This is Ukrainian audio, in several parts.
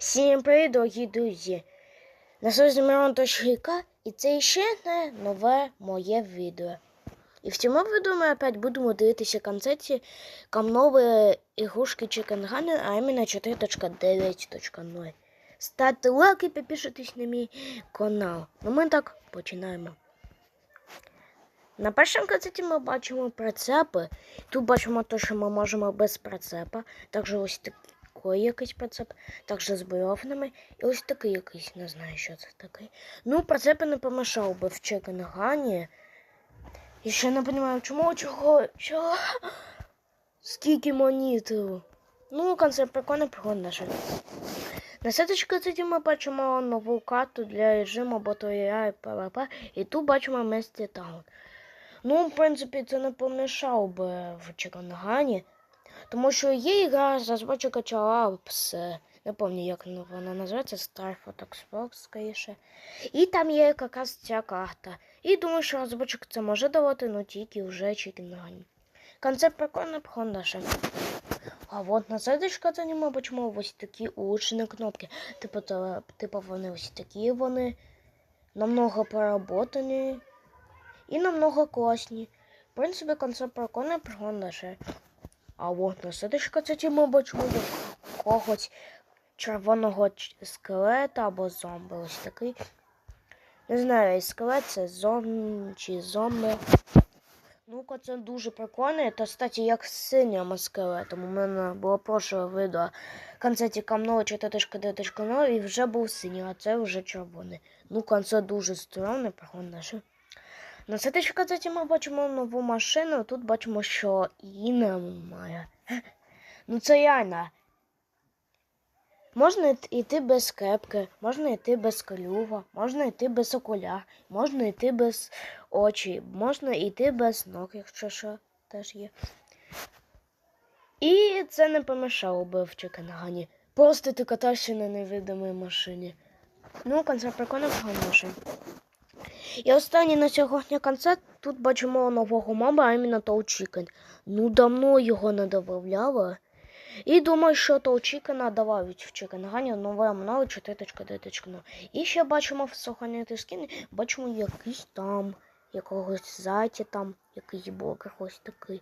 Всім привіт, дорогі друзі! На связі Мирон Точка, і це ще не нове моє відео. І в цьому відео ми опять будемо дивитися концепції камнової ігрушки Chicken Gunner, а іменно 4.9.0. Ставте лайк і підписуйтесь на мій канал. Ну ми так починаємо. На першому концерті ми бачимо прицепи. Тут бачимо те, що ми можемо без прицепа. Також ось такий якийсь прицеп, також з бревнами. І ось такий якийсь, не знаю, що це такий. Ну, прицепи не помішав би в Чекенгані. І ще не розумію, чому, чого, чого? Скільки монітів. Ну, концерт прикольно, прикольно наше. На следующій концерті ми бачимо нову карту для режиму Батарея і ПВП. І тут бачимо Месті Таун. Ну, в принципі, це не помішав би в Чекангані, тому що є ігра зазвичай качала з, не пам'ятаю, як вона називається, Star Fox Xbox, скоріше. І там є якраз ця карта. І думаю, що розробочик це може давати, але тільки вже Чекангані. Концепт прикольний, прикольніше. А от на следующій картині ми бачимо ось такі улучшені кнопки. Типу, то, типу вони ось такі вони, намного поработані і намного класні. В принципі, концепт прикольний, прикольніше. А от на следующій картині ми бачимо якогось червоного скелета або зомби. Ось такий. Не знаю, скелет це зомбі чи зомби. Ну-ка, це дуже прикольно. Та, кстати, як з синім скелетом. У мене було прошле відео концерті камного 4.9.0 і вже був синій, а це вже червоний. Ну-ка, це дуже стрьомне, прикольно. На следующій концерті ми бачимо нову машину. Тут бачимо, що її немає. Ну це реально. Можна йти без кепки, можна йти без клюва, можна йти без окуляр, можна йти без очі, можна йти без ног, якщо що теж є. І це не помішало би в Чекангані. Просто ти катаєшся на невидимій машині. Ну, концерт прикольно машин. І останній на сьогодні концерт. Тут бачимо нового моба, а іменно Tow Chicken. Ну, давно його не додавали. І думаю, що Tow Chicken добавить в Чикенгані нове мною 4.9.0. І ще бачимо в сохраняти скін, бачимо якийсь там, якогось зайця там, якийсь блогер ось такий.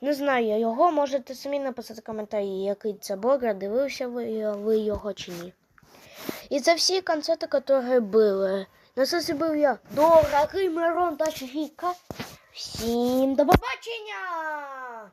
Не знаю, його можете самі написати в коментарі, який це блогер, дивився ви, ви його чи ні. І це всі концерти, які були. На сесі був я, дорогий Мирон та Чигіка. Всім до побачення!